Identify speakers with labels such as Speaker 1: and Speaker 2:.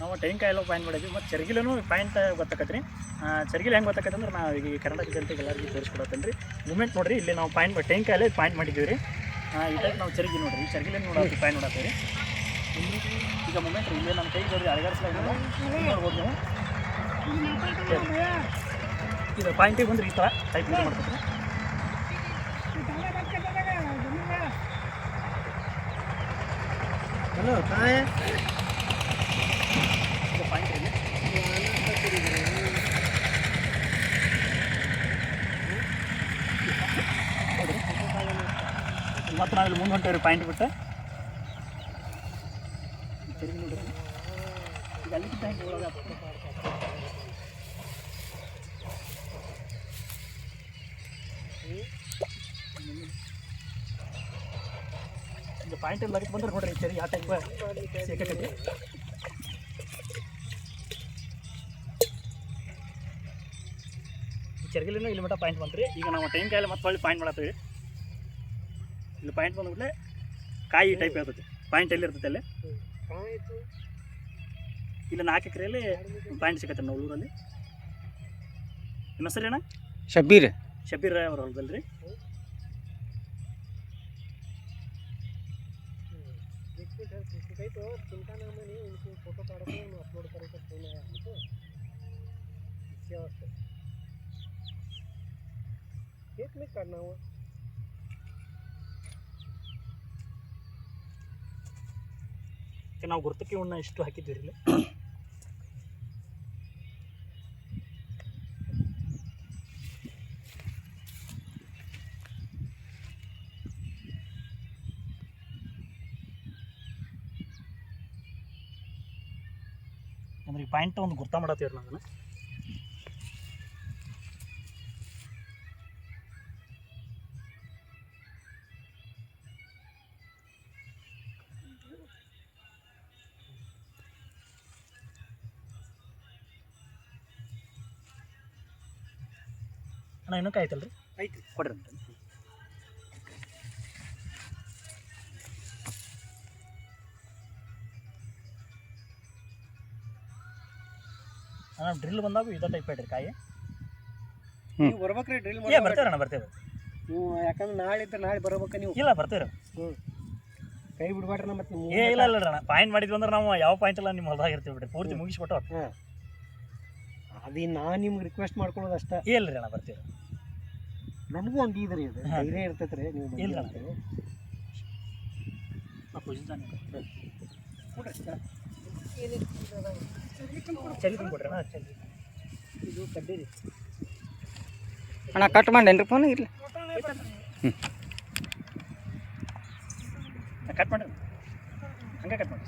Speaker 1: ನಾವು ಟೆಂಕಾಯಲ್ಲೂ ಪಾಯಿಂಟ್ ಮಾಡಿದ್ವಿ. ಮತ್ತು ಚರ್ಗಿಲೂ ಪಾಯಿಂಟ್ ಗೊತ್ತಾಕತ್ರಿ. ಚರ್ಗಿಲ್ ಹೆಂಗೆ ಗೊತ್ತಾಕತ್ತೆ ಅಂದ್ರೆ ನಾವು ಈಗ ಕರ್ನಾಟಕ ಜನತೆಗೆ ಎಲ್ಲರಿಗೂ ತೋರಿಸ್ಕೊಡತ್ತೇನೆ ರೀ ಮೂಮೆಂಟ್ ನೋಡ್ರಿ, ಇಲ್ಲಿ ನಾವು ಪಾಯಿಂಟ್ ಎಲ್ಲ ಪಾಯಿಂಟ್ ಮಾಡಿದ್ದೀವಿ ರೀ ಟೈಪ್ ನಾವು ಚರ್ಗಿ ನೋಡ್ರಿ. ಚರ್ಗಿಲೇ ನೋಡೋದು ಪಾಯಿಂಟ್ ನೋಡತ್ತೀವಿ ಈಗ ಮೂಮೆಂಟ್ ರೀ, ಇಲ್ಲೇ ನಮ್ಮ ಕೈ ಬರ್ರಿ ಅಳಗಾಡ್ಸ್ಲಾಗ ನೋಡ್ಬೋದು ನೀವು ಇದು ಪಾಯಿಂಟಿಗೆ ಬಂದ್ರೆ ಈ ಥರ ಟೈಪ್ ಮಾಡ್ತೀವಿ
Speaker 2: ಹಲೋ ಕಾಯ
Speaker 1: ಇದು ಪಾಯಿಂಟ್ ಇಲ್ಲಿ ಮತ್ತು ನಾವಿಲ್ಲಿ ಮುಂದೆ ಹೊಂಟೇವ್ರಿ ಪಾಯಿಂಟ್ ಬಿಟ್ಟು ಈಗ ಪಾಯಿಂಟ್ ಎಲ್ಲ ಬಂದ್ರೆ ನೋಡ್ರಿ ಚರಿ ಆ ಟೈಪ್ ಸಿಕ್ಕೈತಿ ಚರ್ಗಿಲಿನೂ ಇಲ್ಲಿ ಮಟ್ಟ ಪಾಯಿಂಟ್ ಬಂತ್ರಿ. ಈಗ ನಾವು ಟೈಮ್ ಕಾಯಲ್ಲಿ ಮತ್ತೆ ಹೊಳ್ಳಿ ಪಾಯಿಂಟ್ ಮಾಡತ್ತೀವಿ. ಇಲ್ಲಿ ಪಾಯಿಂಟ್ ಬಂದ್ಬಿಟ್ಲೆ ಕಾಯಿ ಟೈಪ್ ಇರ್ತೈತಿ ಪಾಯಿಂಟ್ ಎಲ್ಲಿ ಇರ್ತೈತೆ ಅಲ್ಲಿ ಇಲ್ಲಿ ನಾಲ್ಕು ಎಕರೆಯಲ್ಲಿ ಪಾಯಿಂಟ್ ಸಿಗತ್ತೆ ನಾವು ಊರಲ್ಲಿ ನಿಮ್ಮ ಹೆಸರು ಏನ
Speaker 2: ಶಬೀರ್
Speaker 1: ಶಬೀರ್ ಅವ್ರ ಹೊಲದಲ್ಲಿ ರೀ
Speaker 2: फोटो काढतो अपलोड करायचा
Speaker 1: ಅದಕ್ಕೆ ನಾವು ಗುರ್ತಕ್ಕೆ ಹುಣ್ಣ ಇಷ್ಟು ಹಾಕಿದ್ವಿ ರೀ ಅಂದ್ರೆ ಈ ಪಾಯಿಂಟ್ ಒಂದು ಗುರ್ತ ಮಾಡತ್ತೀವ್ರಿ ನಾವು ಅಣ್ಣ ಇನ್ನೂ ರೀ
Speaker 2: ಐತಿ
Speaker 1: ಕೊಡ್ರಿ ಅಂತ ಅಣ್ಣ ಡ್ರಿಲ್ ಬಂದಾಗ ಇದೇ ಟೈಪ್ ಇಡ್ರಿ ಕಾಯಿ.
Speaker 2: ನೀವು ಬರ್ಬೇಕ್ರಿ ಡ್ರಿಲ್
Speaker 1: ಏ ಬರ್ತೇವೆ ಅಣ್ಣ ಬರ್ತೇವೆ
Speaker 2: ನೀವು ಯಾಕಂದ್ರೆ ನಾಳೆ ಇದ್ರೆ ನಾಳೆ ಬರ್ಬೇಕು ನೀವು.
Speaker 1: ಇಲ್ಲ ಬರ್ತೇವೆ
Speaker 2: ಹ್ಞೂ ಕೈ ಬಿಡ್ಬೇಡ್ರಿ ಮತ್ತೆ
Speaker 1: ಏ ಇಲ್ಲ ಇಲ್ಲ ಅಣ್ಣ. ಪಾಯಿಂಟ್ ಮಾಡಿದ್ವಿ ಅಂದ್ರೆ ನಾವು ಯಾವ ಪಾಯಿಂಟ್ ಎಲ್ಲ ನಿಮ್ಮ ಹೊಲದಾಗ ಇರ್ತೀವಿ ಬಿಡ್ರಿ. ಪೂರ್ತಿ ಮುಗಿಸ್ಬಿಟ್ಟು
Speaker 2: ಹಾಂ ಅದು ನಾನು ನಿಮ್ಗೆ ರಿಕ್ವೆಸ್ಟ್ ಮಾಡ್ಕೊಳ್ಳೋದು ಅಷ್ಟೇ.
Speaker 1: ಇಲ್ಲ ರೀ ಅಣ್ಣ ಬರ್ತೀವಿ.
Speaker 2: ನನಗೂ ಒಂದು ಇದ್ರಿ ಅದು.
Speaker 1: ಹಾ.
Speaker 2: ಧೈರ್ಯ ಇರ್ತೈತೆ ರೀ ನೀವು
Speaker 1: ಇಲ್ಲ.
Speaker 2: ಬಂದಿರಿ
Speaker 1: ಚಳಿ ತುಂಬಿಡ್ರಿ ಅಣ್ಣ
Speaker 2: ಇದು ಕಡ್ಡಿ ರೀ
Speaker 3: ಅಣ್ಣ ಕಟ್ ಮಾಡೇನ್ರಿ ಫೋನ್ ಇಲ್ಲ
Speaker 1: ಕಟ್ ಮಾಡ್ರಿ ಹಂಗೆ ಕಟ್ ಮಾಡಿ